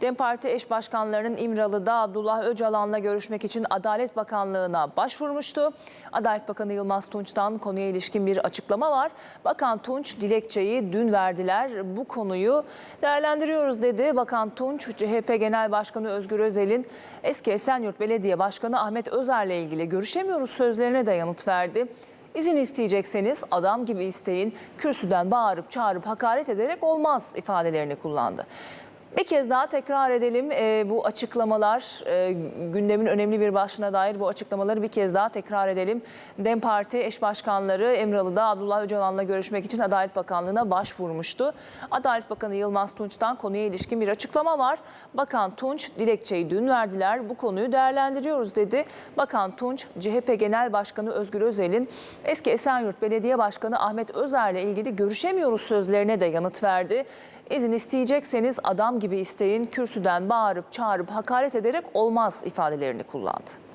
DEM Parti eş başkanlarının İmralı'da Abdullah Öcalan'la görüşmek için Adalet Bakanlığı'na başvurmuştu. Adalet Bakanı Yılmaz Tunç'tan konuya ilişkin bir açıklama var. Bakan Tunç dilekçeyi dün verdiler. Bu konuyu değerlendiriyoruz dedi. Bakan Tunç, CHP Genel Başkanı Özgür Özel'in eski Esenyurt Belediye Başkanı Ahmet Özer'le ilgili görüşemiyoruz sözlerine de yanıt verdi. İzin isteyecekseniz adam gibi isteyin, kürsüden bağırıp çağırıp hakaret ederek olmaz ifadelerini kullandı. Bir kez daha tekrar edelim Ee, bu açıklamalar e, gündemin önemli bir başlığına dair bu açıklamaları bir kez daha tekrar edelim. DEM Parti eş başkanları Emralı'da Abdullah Öcalan'la görüşmek için Adalet Bakanlığı'na başvurmuştu. Adalet Bakanı Yılmaz Tunç'tan konuya ilişkin bir açıklama var. Bakan Tunç dilekçeyi dün verdiler bu konuyu değerlendiriyoruz dedi. Bakan Tunç CHP Genel Başkanı Özgür Özel'in eski Esenyurt Belediye Başkanı Ahmet Özer'le ilgili görüşemiyoruz sözlerine de yanıt verdi. İzin isteyecekseniz adam gibi isteyin, kürsüden bağırıp çağırıp hakaret ederek olmaz ifadelerini kullandı.